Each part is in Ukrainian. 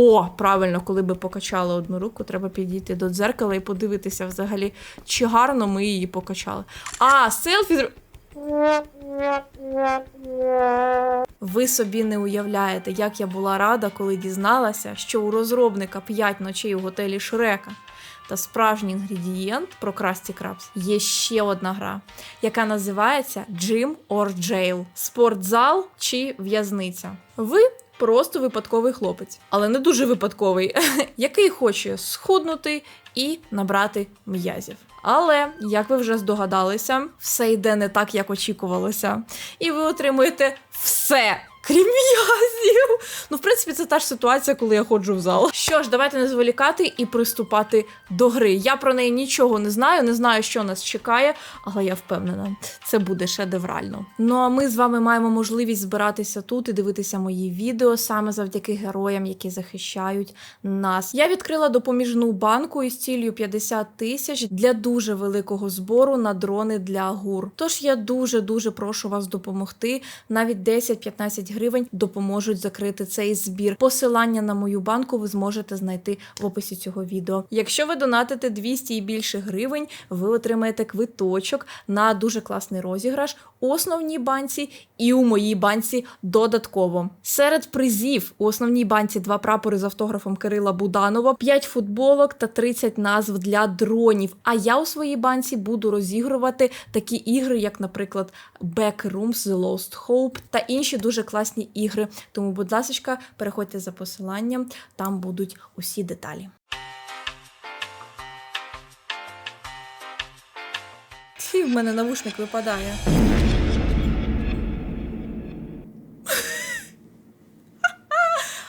О, правильно, коли би покачали одну руку, треба підійти до дзеркала і подивитися взагалі, чи гарно ми її покачали. А, селфі. Ви собі не уявляєте, як я була рада, коли дізналася, що у розробника 5 ночей у готелі Шрека та справжній інгредієнт про Красті Крабс є ще одна гра, яка називається Gym or Jail – спортзал чи в'язниця. Ви просто випадковий хлопець, але не дуже випадковий, який хоче схуднути і набрати м'язів. Але, як ви вже здогадалися, все йде не так, як очікувалося, і ви отримуєте все. Крім м'язів. Ну, в принципі, це та ж ситуація, коли я ходжу в зал. Що ж, давайте не зволікати і приступати до гри. Я про неї нічого не знаю, не знаю, що нас чекає, але я впевнена, це буде шедеврально. Ну а ми з вами маємо можливість збиратися тут і дивитися мої відео саме завдяки героям, які захищають нас. Я відкрила допоміжну банку із ціллю 50 тисяч для дуже великого збору на дрони для гур. Тож я дуже дуже прошу вас допомогти. Навіть 10-15 гривень допоможуть закрити цей збір. Посилання на мою банку ви зможете знайти в описі цього відео. Якщо ви донатите 200 і більше гривень, ви отримаєте квиточок на дуже класний розіграш у основній банці і у моїй банці додатково. Серед призів у основній банці два прапори з автографом Кирила Буданова, 5 футболок та 30 назв для дронів. А я у своїй банці буду розігрувати такі ігри, як, наприклад, Backrooms, The Lost Hope та інші дуже класні ігри. Тому, будь ласка, переходьте за посиланням, там будуть усі деталі. Фі, в мене навушник випадає.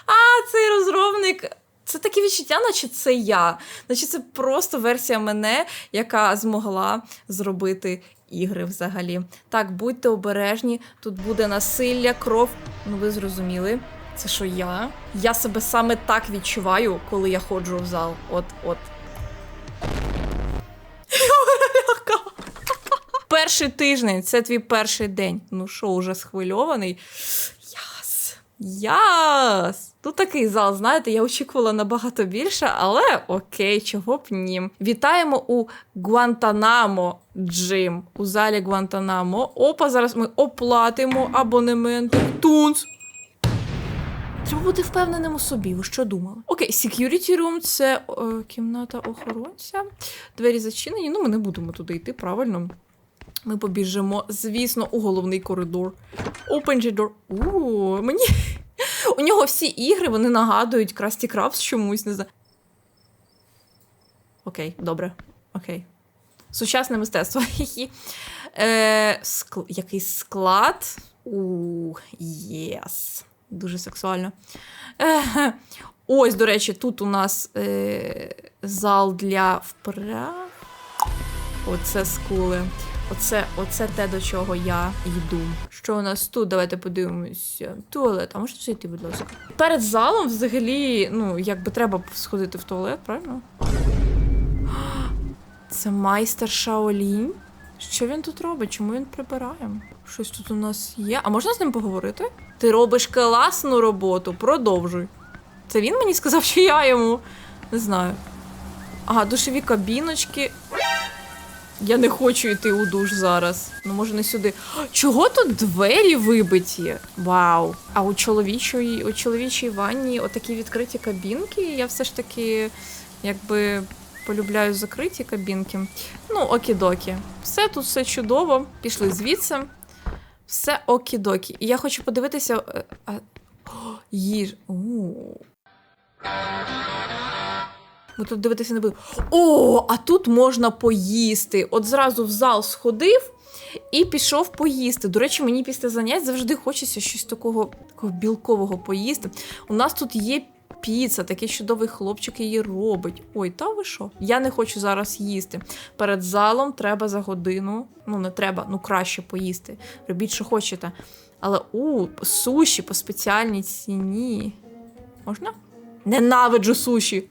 А, цей розробник. Це таке відчуття, наче це я. Наче це просто версія мене, яка змогла зробити ігри взагалі. Так, будьте обережні, тут буде насилля, кров. Ну, ви зрозуміли. Це що я? Я себе саме так відчуваю, коли я ходжу в зал. От, от. Перший тиждень, це твій перший день. Ну що, уже схвильований? Яс. Яс. Тут такий зал, знаєте, я очікувала набагато більше, але окей, чого б ні. Вітаємо у Гуантанамо Джим. У залі Гуантанамо. Опа, зараз ми оплатимо абонемент. Тунц. Треба бути впевненим у собі. Ви що думали? Окей, security room – це е, кімната охоронця. Двері зачинені. Ну, ми не будемо туди йти, правильно. Ми побіжимо, звісно, у головний коридор. Open the door. У, мені. У нього всі ігри вони нагадують Красті Крафтс чомусь, не знаю. Окей, добре. Окей. Сучасне мистецтво. Е, скл... Якийсь склад. У, єс. Дуже сексуально. Е, ось, до речі, тут у нас е, зал для вправ. Оце скули. Оце, оце те, до чого я йду. Що у нас тут? Давайте подивимося. Туалет. А можете зайти, будь ласка? Перед залом взагалі, ну, якби треба сходити в туалет, правильно? Це майстер Шаолінь. Що він тут робить? Чому він прибирає? Щось тут у нас є. А можна з ним поговорити? Ти робиш класну роботу, продовжуй. Це він мені сказав, чи я йому? Не знаю. Ага, душові кабіночки. Я не хочу йти у душ зараз. Ну, може, не сюди. Чого тут двері вибиті? Вау. А у чоловічої, у чоловічій ванні отакі відкриті кабінки. Я все ж таки, якби. Полюбляю закриті кабінки. Ну, окідокі. Все тут все чудово. Пішли звідси. Все окідокі. І я хочу подивитися. е, їж. Ми тут дивитися не будемо. О, а тут можна поїсти. От зразу в зал сходив і пішов поїсти. До речі, мені після занять завжди хочеться щось такого, такого білкового поїсти. У нас тут є піца, такий чудовий хлопчик її робить. Ой, та ви що? Я не хочу зараз їсти. Перед залом треба за годину. Ну, не треба, ну краще поїсти. Робіть, що хочете. Але у, суші по спеціальній ціні. Можна? Ненавиджу суші.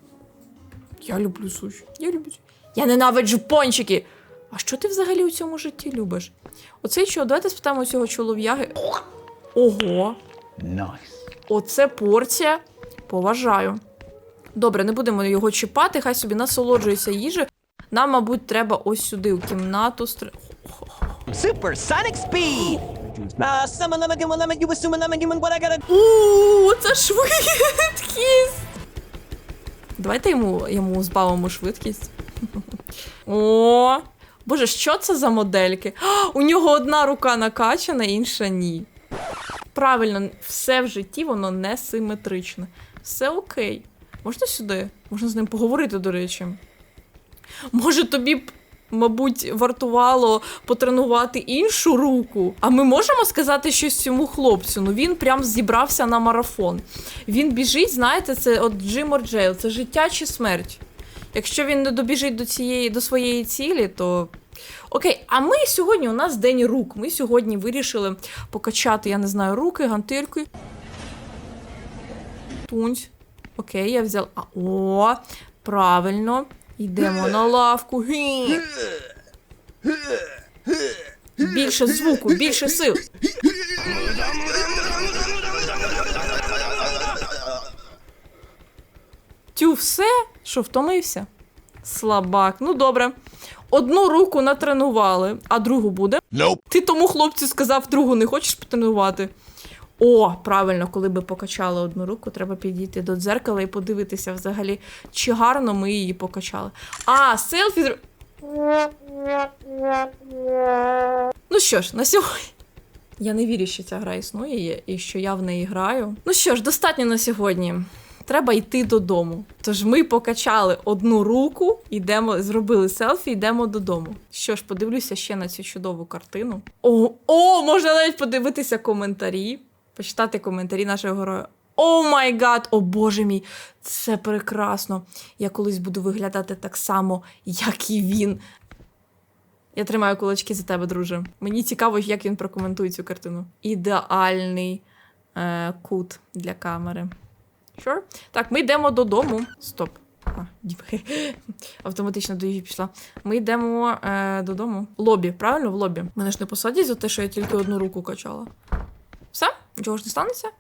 Я люблю суші. Я люблю. суші. Я ненавиджу пончики. А що ти взагалі у цьому житті любиш? Оцей що, давайте спитаємо у цього чолов'яги. Ого, Nice. оце порція. Поважаю. Добре, не будемо його чіпати, хай собі насолоджується їжею. Нам, мабуть, треба ось сюди, у кімнату. Стр... Supersonic speed! Uh, summon lemon, gimme lemon, you assuming lemon, gimme what I gotta У, це швидкість. Давайте йому, йому збавимо швидкість. О, боже, що це за модельки? О, у нього одна рука накачана, інша ні. Правильно, все в житті воно не симетричне. Все окей. Можна сюди? Можна з ним поговорити, до речі. Може, тобі мабуть, вартувало потренувати іншу руку. А ми можемо сказати щось цьому хлопцю. Ну він прям зібрався на марафон. Він біжить, знаєте, це от Джим Jail, це життя чи смерть. Якщо він не добіжить до цієї до своєї цілі, то. Окей, а ми сьогодні у нас день рук. Ми сьогодні вирішили покачати, я не знаю, руки, гантирки. Тунць. Окей, я взяла. О, правильно. Йдемо на лавку. Більше звуку, більше сил. Тю, все? Що, втомився? Слабак. Ну добре. Одну руку натренували, а другу буде. Nope. Ти тому хлопцю сказав, другу не хочеш потренувати. О, правильно, коли би покачали одну руку, треба підійти до дзеркала і подивитися взагалі, чи гарно ми її покачали. А, селфі. зр- Ну що ж, на сьогодні. Я не вірю, що ця гра існує і що я в неї граю. Ну що ж, достатньо на сьогодні. Треба йти додому. Тож ми покачали одну руку, йдемо, зробили селфі, йдемо додому. Що ж, подивлюся ще на цю чудову картину. О, о, можна навіть подивитися коментарі, почитати коментарі нашого героя. О май гад, о боже мій, це прекрасно. Я колись буду виглядати так само, як і він. Я тримаю кулачки за тебе, друже. Мені цікаво, як він прокоментує цю картину. Ідеальний е, кут для камери. Sure. Так, ми йдемо додому. Стоп. А, автоматично до їжі пішла. Ми йдемо е, додому. Лобі, правильно? В лобі. Мене ж не посадять за те, що я тільки одну руку качала. Нічого ж не станеться?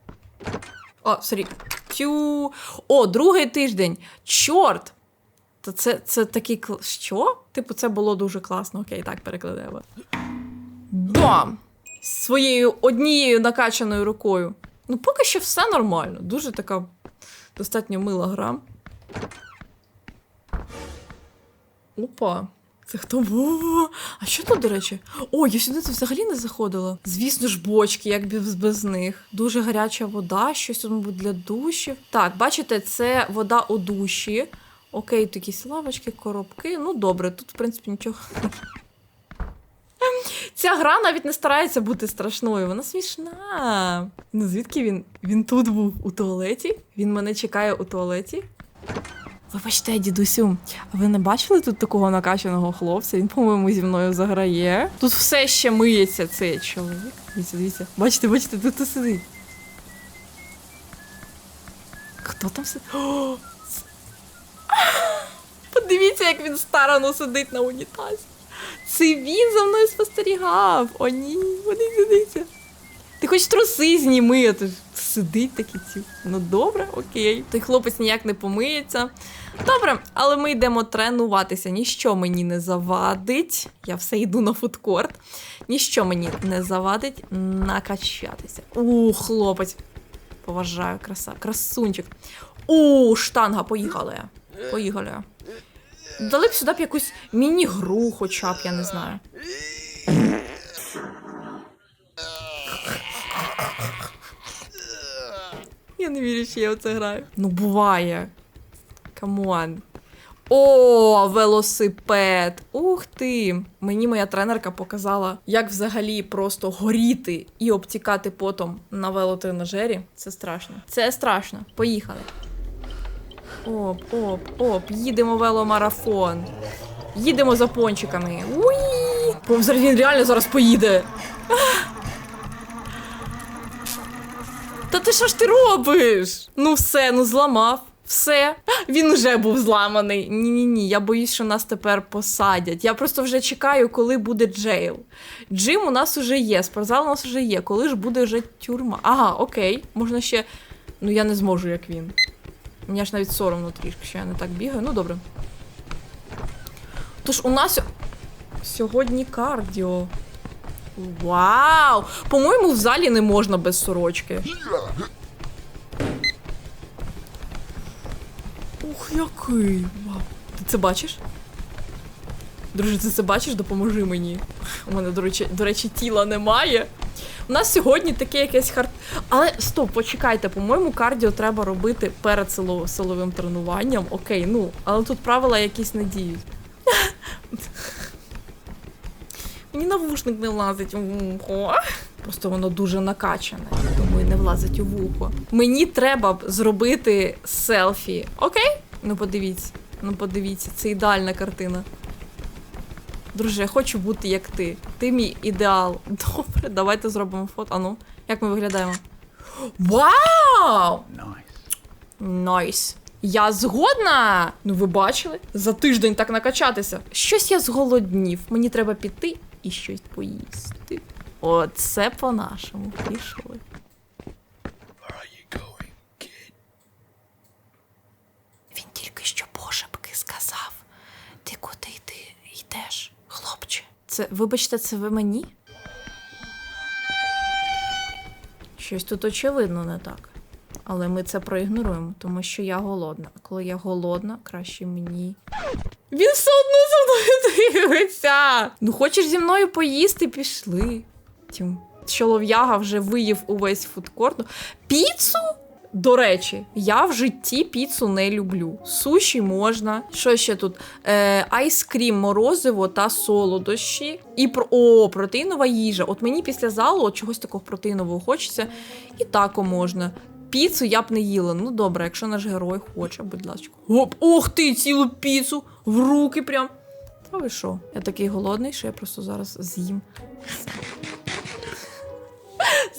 О, сорі. Тю. О, другий тиждень. Чорт! То це, це такий кл... Що? Типу, це було дуже класно. Окей, так перекладаємо. Бам! Своєю однією накачаною рукою. Ну, поки що все нормально. Дуже така достатньо мила гра. Опа. Це хто був? А що тут, до речі? О, я сюди тут взагалі не заходила. Звісно ж, бочки, як без, без них. Дуже гаряча вода, щось тут, мабуть, для душів. Так, бачите, це вода у душі. Окей, тут якісь лавочки, коробки. Ну, добре, тут, в принципі, нічого. Ця гра навіть не старається бути страшною, вона смішна. Ну звідки він? Він тут був у туалеті? Він мене чекає у туалеті. Вибачте, дідусю, а ви не бачили тут такого накачаного хлопця? Він, по-моєму, зі мною заграє. Тут все ще миється цей чоловік. Дивіться, дивіться. Бачите, бачите, тут тут сидить. Хто там сидить? Подивіться, як він старано сидить на унітазі. Це він за мною спостерігав. О, ні, вони дивіться. Ти хоч труси зніми, а то сидить такий ці. Ну добре, окей. Той хлопець ніяк не помиється. Добре, але ми йдемо тренуватися. Ніщо мені не завадить. Я все йду на фудкорт. Ніщо мені не завадить накачатися. У, хлопець. Поважаю, краса, красунчик. У, штанга, поїхали. Поїхали. Дали б сюди б якусь міні-гру, хоча б, я не знаю. Я не вірю, що я в це граю. Ну, буває. Камон. О, велосипед! Ух ти! Мені моя тренерка показала, як взагалі просто горіти і обтікати потом на велотренажері. Це страшно. Це страшно. Поїхали. Оп, оп, оп, їдемо веломарафон. Їдемо за пончиками. Уї! Прям він реально зараз поїде. Ти що ж ти робиш? Ну все, ну зламав. Все, він вже був зламаний. Ні, ні, ні. Я боюсь, що нас тепер посадять. Я просто вже чекаю, коли буде джейл. Джим у нас уже є, спортзал у нас вже є. Коли ж буде вже тюрма? Ага, окей. Можна ще. Ну я не зможу, як він. Мені аж навіть соромно трішки, що я не так бігаю. Ну добре. Тож у нас сьогодні кардіо. Вау! По-моєму, в залі не можна без сорочки. Ух, який. Вау. Ти це бачиш? Друже, ти це бачиш? Допоможи мені. У мене, до речі, до речі, тіла немає. У нас сьогодні таке якесь хард. Але стоп, почекайте, по-моєму, кардіо треба робити перед силовим тренуванням. Окей, ну, але тут правила якісь не діють. Мені навушник не влазить у вухо. Просто воно дуже накачане, тому і не влазить у вухо. Мені треба б зробити селфі. Окей? Ну подивіться. Ну подивіться, це ідеальна картина. Друже, я хочу бути як ти. Ти мій ідеал. Добре, давайте зробимо фото. Ану, як ми виглядаємо? Вау! Найс. Я згодна. Ну, ви бачили? За тиждень так накачатися. Щось я зголоднів. Мені треба піти і щось поїсти. Оце по-нашому. Пішли. Він тільки що пошепки сказав. Ти куди ти йдеш, хлопче? Це, вибачте, це ви мені? Щось тут очевидно не так. Але ми це проігноруємо, тому що я голодна. А коли я голодна, краще мені. Він все одно за мною дивиться. Ну, хочеш зі мною поїсти, пішли. Тім. Чолов'яга вже виїв увесь фудкорт. Піцу? До речі, я в житті піцу не люблю. Суші можна. Що ще тут? Е, айскрім, морозиво та солодощі. І про о, протеїнова їжа. От мені після залу от чогось такого протеїнового хочеться. І тако можна. Піцу я б не їла. Ну добре, якщо наш герой хоче, будь ласка. Оп, ох ти, цілу піцу! В руки прям. Та ви що? Я такий голодний, що я просто зараз з'їм.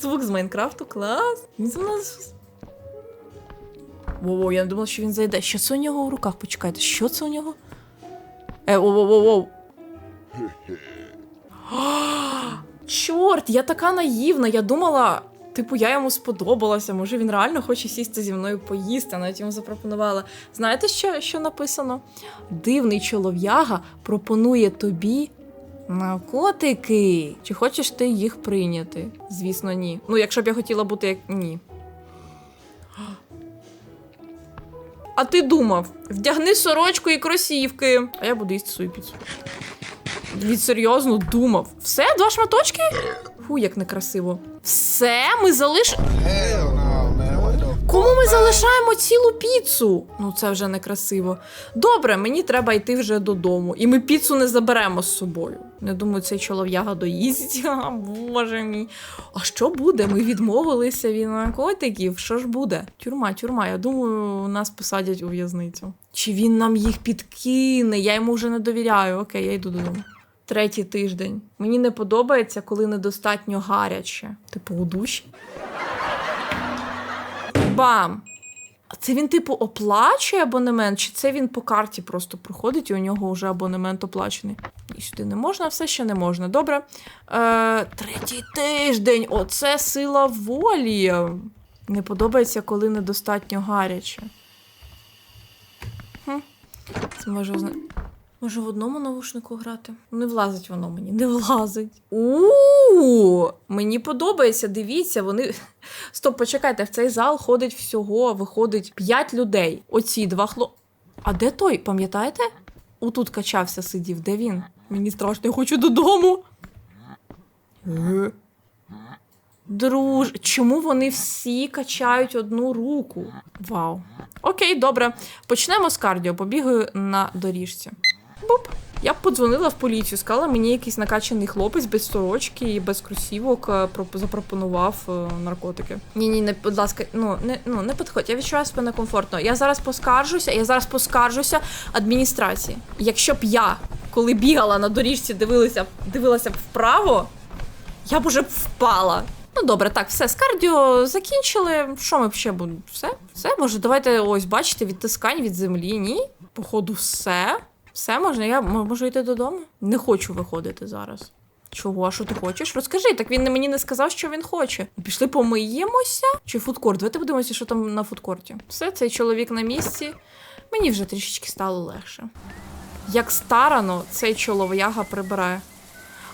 Звук з Майнкрафту, клас. Він за нас. Воу, я не думала, що він зайде. Що це у нього в руках? Почекайте, що це у нього? Е, воу, воу, воу, воу. Чорт, я така наївна. Я думала, типу, я йому сподобалася. Може, він реально хоче сісти зі мною поїсти. Навіть йому запропонувала. Знаєте, що, що написано? Дивний чолов'яга пропонує тобі наркотики. Чи хочеш ти їх прийняти? Звісно, ні. Ну, якщо б я хотіла бути як. Ні. А ти думав, вдягни сорочку і кросівки. А я буду їсти свою піцу. Він серйозно думав. Все, два шматочки? Фу, як некрасиво. Все, ми залиш. Кому ми залишаємо цілу піцу? Ну це вже некрасиво. Добре, мені треба йти вже додому. І ми піцу не заберемо з собою. Не думаю, цей чолов'яга доїсть. А, Боже мій. А що буде? Ми відмовилися від наркотиків. Що ж буде? Тюрма, тюрма. Я думаю, нас посадять у в'язницю. Чи він нам їх підкине? Я йому вже не довіряю. Окей, я йду додому. Третій тиждень. Мені не подобається, коли недостатньо гаряче. Типу у душі. Бам! А це він, типу, оплачує абонемент, чи це він по карті просто приходить і у нього вже абонемент оплачений? І сюди не можна, все ще не можна. Добре. Е, третій тиждень. Оце сила волі. Не подобається, коли недостатньо гаряче. Хм. Це може озна... Може в одному навушнику грати? Не влазить воно мені, не влазить. У мені подобається, дивіться, вони. Стоп, почекайте, в цей зал ходить всього, виходить 5 людей. Оці два хло. А де той, пам'ятаєте? Отут качався, сидів. Де він? Мені страшно, я хочу додому. Е. Друж, чому вони всі качають одну руку? Вау. Окей, добре. Почнемо з кардіо. Побігаю на доріжці. Буп. Я б подзвонила в поліцію, сказала, мені якийсь накачаний хлопець без сорочки і без кросівок е, запропонував е, наркотики. Ні, ні, не будь ласка, ну не ну не підходь. Я відчуваю себе некомфортно. Я зараз поскаржуся, я зараз поскаржуся адміністрації. Якщо б я, коли бігала на доріжці, дивилася, дивилася б вправо, я б уже впала. Ну добре, так, все, з кардіо закінчили. Що ми б ще будемо? Все? Все? Може, давайте ось бачите, відтискань від землі. Ні? Походу, все. Все можна, я можу йти додому. Не хочу виходити зараз. Чого, а що ти хочеш? Розкажи, так він мені не сказав, що він хоче. Пішли помиємося? Чи фудкорт? Давайте подивимося, що там на фудкорті. Все, цей чоловік на місці. Мені вже трішечки стало легше. Як старано цей чолов'яга прибирає.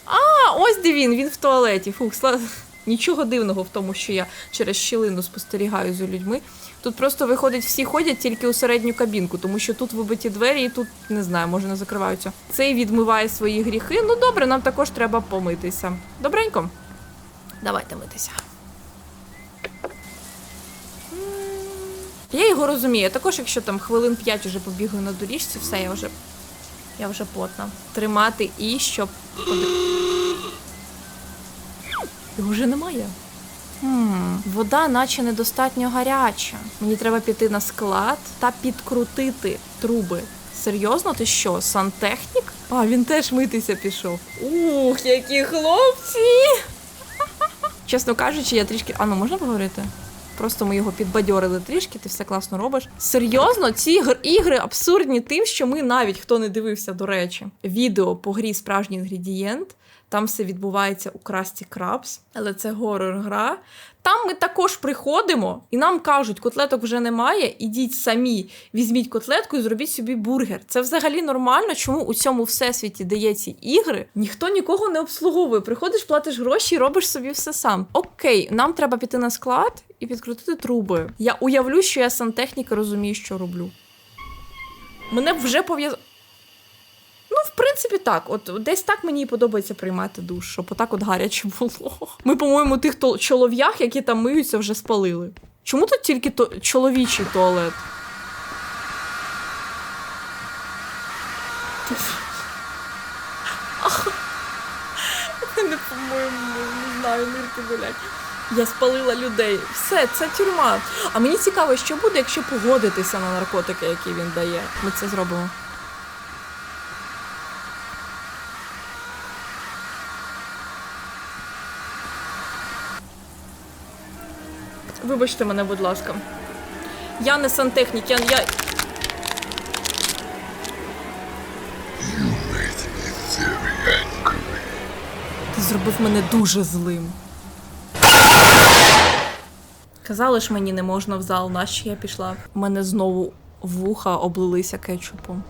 А, ось де він, він в туалеті. Фух, сла... нічого дивного в тому, що я через щілину спостерігаю за людьми. Тут просто виходить, всі ходять тільки у середню кабінку, тому що тут вибиті двері, і тут не знаю, може не закриваються. Цей відмиває свої гріхи. Ну добре, нам також треба помитися. Добренько. Давайте митися. Я його розумію. Також, якщо там хвилин 5 вже побігаю на доріжці, все, я вже. Я вже потна. Тримати і щоб. Його вже немає. Хм, вода наче недостатньо гаряча. Мені треба піти на склад та підкрутити труби. Серйозно, ти що, сантехнік? А, він теж митися пішов. Ух, які хлопці! Чесно кажучи, я трішки. А ну можна поговорити? Просто ми його підбадьорили трішки, ти все класно робиш. Серйозно, ці ігри абсурдні тим, що ми навіть хто не дивився, до речі, відео по грі справжній інгредієнт. Там все відбувається у Красті Крабс, але це горор-гра. Там ми також приходимо і нам кажуть, котлеток вже немає. Ідіть самі, візьміть котлетку і зробіть собі бургер. Це взагалі нормально. Чому у цьому всесвіті, де є ці ігри, ніхто нікого не обслуговує. Приходиш, платиш гроші і робиш собі все сам. Окей, нам треба піти на склад і підкрутити труби. Я уявлю, що я сантехнік і розумію, що роблю. Мене б вже пов'язали. Ну, в принципі, так. От десь так мені і подобається приймати душ, щоб отак от гаряче було. Ми, по-моєму, тих то- чолов'ях, які там миються, вже спалили. Чому тут тільки то- чоловічий туалет? Не по-моєму, не знаю, нирки болять. Я спалила людей. Все, це тюрма. А мені цікаво, що буде, якщо погодитися на наркотики, які він дає. Ми це зробимо. Вибачте мене, будь ласка. Я не сантехнік, я. я... Ти зробив мене дуже злим. Казали ж мені не можна в зал, нащо я пішла. У мене знову вуха облилися кетчупом.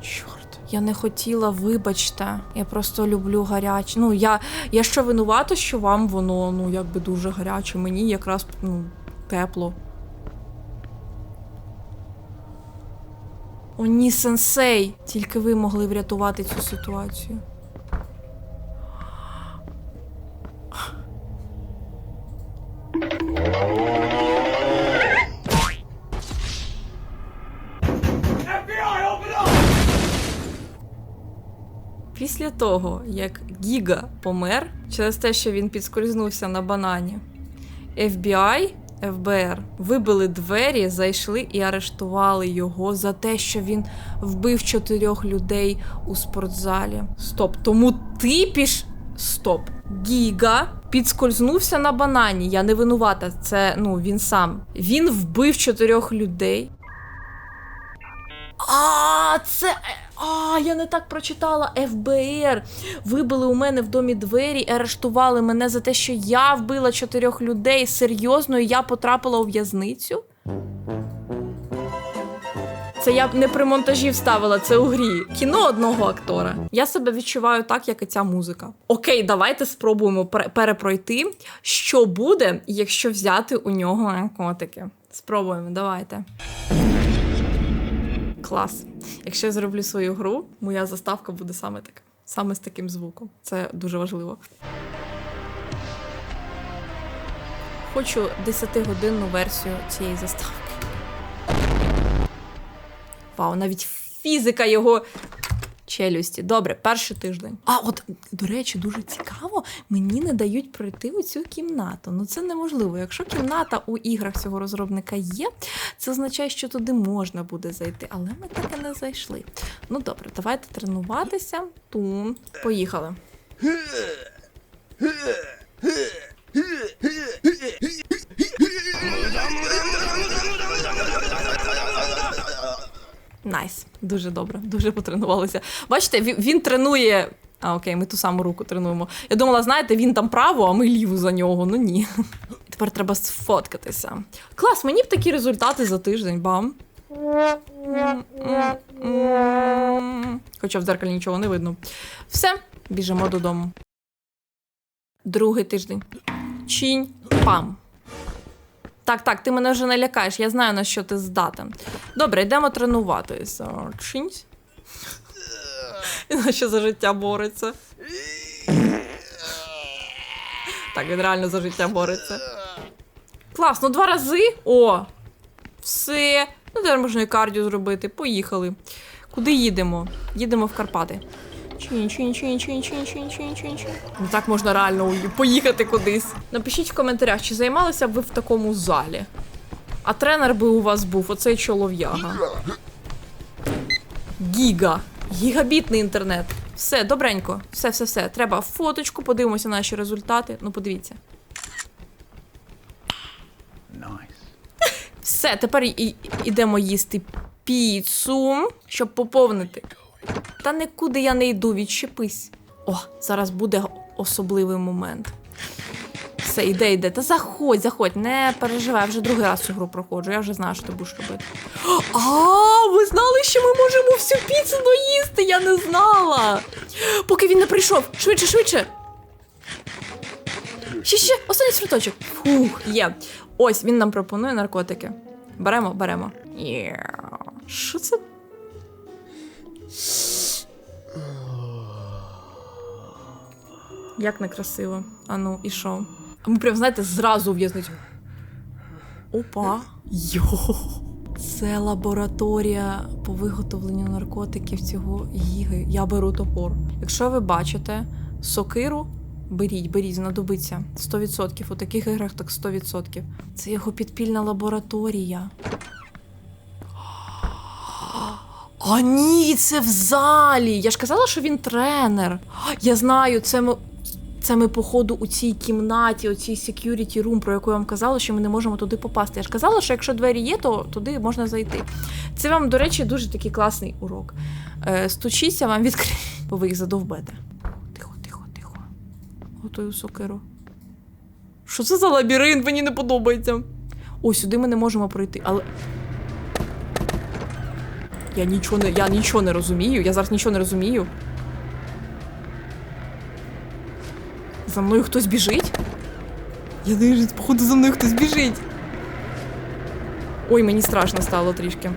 Чорт, я не хотіла, вибачте. Я просто люблю гаряче. Ну, я, я що винувата, що вам воно ну якби дуже гаряче. Мені якраз ну, тепло. О, ні, сенсей! Тільки ви могли врятувати цю ситуацію. Після того, як Гіга помер через те, що він підскользнувся на банані, FBI, ФБР вибили двері, зайшли і арештували його за те, що він вбив чотирьох людей у спортзалі. Стоп, тому ти піш. Стоп. Гіга підскользнувся на банані. Я не винувата. Це ну він сам. Він вбив чотирьох людей. А, це. А, я не так прочитала. ФБР. Вибили у мене в домі двері і арештували мене за те, що я вбила чотирьох людей. Серйозно, і я потрапила у в'язницю. Це я б не при монтажі вставила, це у грі. Кіно одного актора. Я себе відчуваю так, як і ця музика. Окей, давайте спробуємо перепройти. Що буде, якщо взяти у нього наркотики? Спробуємо, давайте. Клас. Якщо я зроблю свою гру, моя заставка буде саме така. Саме з таким звуком. Це дуже важливо. Хочу 10-годинну версію цієї заставки. Вау, навіть фізика його челюсті. Добре, перший тиждень. А от, до речі, дуже цікаво, мені не дають пройти у цю кімнату. Ну це неможливо. Якщо кімната у іграх цього розробника є, це означає, що туди можна буде зайти, але ми так і не зайшли. Ну добре, давайте тренуватися. Тун. Поїхали. Найс, дуже добре, дуже потренувалися. Бачите, він, він тренує А, окей, ми ту саму руку тренуємо. Я думала, знаєте, він там право, а ми ліву за нього. Ну ні. Тепер треба сфоткатися. Клас, мені б такі результати за тиждень, бам. Хоча в дзеркалі нічого не видно. Все, біжимо додому. Другий тиждень. Чинь пам. Так, так, ти мене вже не лякаєш, я знаю, на що ти здатен. Добре, йдемо тренуватися. Чинсь. Він наче за життя бореться. Так, він реально за життя бореться. Клас, ну два рази. О! Все. Ну, тепер можна і кардіо зробити. Поїхали. Куди їдемо? Їдемо в Карпати. Чинь, чинь. Ну так можна реально поїхати кудись. Напишіть в коментарях, чи займалися б ви в такому залі. А тренер би у вас був оцей чолов'яга. Гіга. Гігабітний інтернет. Все, добренько. Все, все, все. Треба фоточку, подивимося наші результати. Ну, подивіться. Все, тепер і- і- ідемо їсти піцу, щоб поповнити. Та нікуди я не йду, відчепись. О, зараз буде особливий момент. Все, іде, йде. Та заходь, заходь, не переживай, вже другий раз цю гру проходжу, я вже знаю, що ти будеш робити. А, ви знали, що ми можемо всю піцу доїсти? Я не знала. Поки він не прийшов. Швидше, швидше. Ще, ще, останній шматочок. Фух, є. Ось він нам пропонує наркотики. Беремо, беремо. Що це? Як некрасиво. А ну, і що? А ми прям, знаєте, зразу в'язницю. Опа. Йо. Це лабораторія по виготовленню наркотиків цього гіги. Я беру топор. Якщо ви бачите сокиру, беріть, беріть, знадобиться. 100%. У таких іграх так 100%. Це його підпільна лабораторія. А ні, це в залі. Я ж казала, що він тренер. Я знаю, це ми, походу, у цій кімнаті, у цій security room, про яку я вам казала, що ми не можемо туди попасти. Я ж казала, що якщо двері є, то туди можна зайти. Це вам, до речі, дуже такий класний урок. Е, стучіться, вам відкриють, бо ви їх задовбете. Тихо, тихо, тихо. Готую сокиру. Що це за лабіринт? Мені не подобається. О, сюди ми не можемо пройти, але. Я нічого не, я нічого не розумію. Я зараз нічого не розумію. За мною хтось біжить? Я дивлюсь, походу, за мною хтось біжить. Ой, мені страшно стало трішки.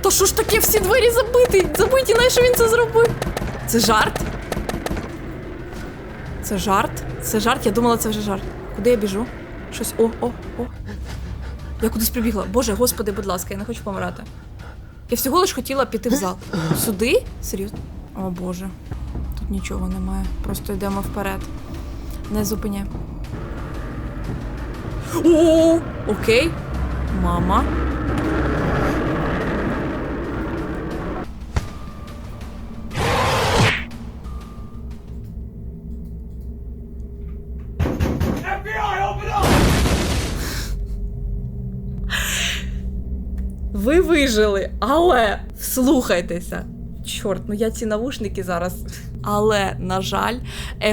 Та що ж таке, всі двері забиті? Забиті, на він це зробив? Це жарт? Це жарт? Це жарт? Я думала, це вже жарт. Куди я біжу? Щось. О, о, о. Я кудись прибігла. Боже, господи, будь ласка, я не хочу помирати. Я всього лиш хотіла піти в зал. Сюди? Серйозно? О Боже. Нічого немає. Просто йдемо вперед. Не зупиняй. О, окей. Мама. Ви вижили, але вслухайтеся. Чорт, ну я ці навушники зараз. Але, на жаль,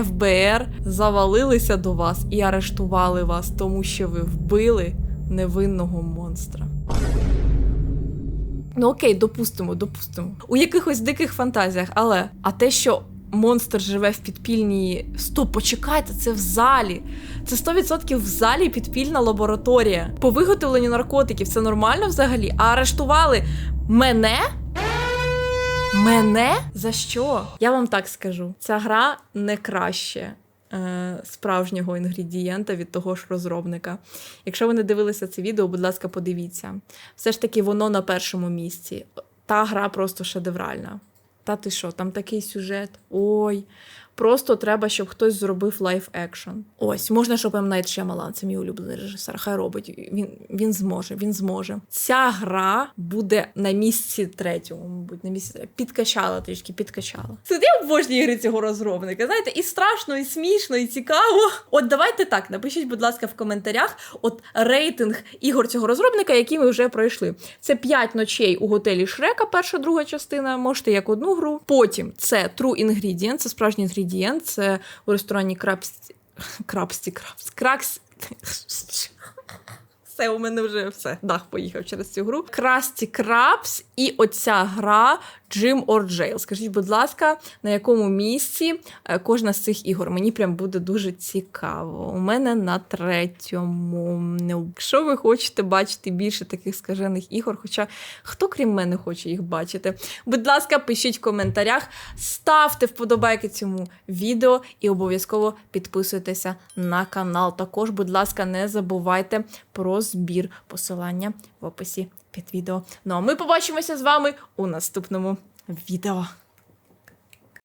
ФБР завалилися до вас і арештували вас, тому що ви вбили невинного монстра. Ну окей, допустимо, допустимо. У якихось диких фантазіях, але а те, що монстр живе в підпільній. Стоп, почекайте, це в залі. Це 100% в залі підпільна лабораторія. По виготовленню наркотиків це нормально взагалі? А арештували мене? Мене? За що? Я вам так скажу: ця гра не краще. е, Справжнього інгредієнта від того ж розробника. Якщо ви не дивилися це відео, будь ласка, подивіться. Все ж таки, воно на першому місці. Та гра просто шедевральна. Та ти що, там такий сюжет. Ой, Просто треба, щоб хтось зробив лайф екшн. Ось, можна, щоб М. Найт Шямалан, це мій улюблений режисер. Хай робить. Він, він зможе, він зможе. Ця гра буде на місці третьому, мабуть, на місці. Підкачала трішки, підкачала. Я обожнюю ігри цього розробника. Знаєте, і страшно, і смішно, і цікаво. От давайте так, напишіть, будь ласка, в коментарях от рейтинг ігор цього розробника, які ми вже пройшли. Це 5 ночей у готелі Шрека, перша, друга частина. Можете як одну гру. Потім це True Ingredient, це справжній інгредієнт. Це у ресторані Крабсті. Крабсті, Крабс. Кракс. Все, у мене вже все. Дах поїхав через цю гру. Красті Крабс і оця гра Джим Jail. Скажіть, будь ласка, на якому місці е, кожна з цих ігор? Мені прям буде дуже цікаво. У мене на третьому. Якщо ви хочете бачити більше таких скажених ігор, хоча хто крім мене хоче їх бачити, будь ласка, пишіть в коментарях, ставте вподобайки цьому відео і обов'язково підписуйтеся на канал. Також, будь ласка, не забувайте про збір посилання в описі під відео. Ну а ми побачимося з вами у наступному відео.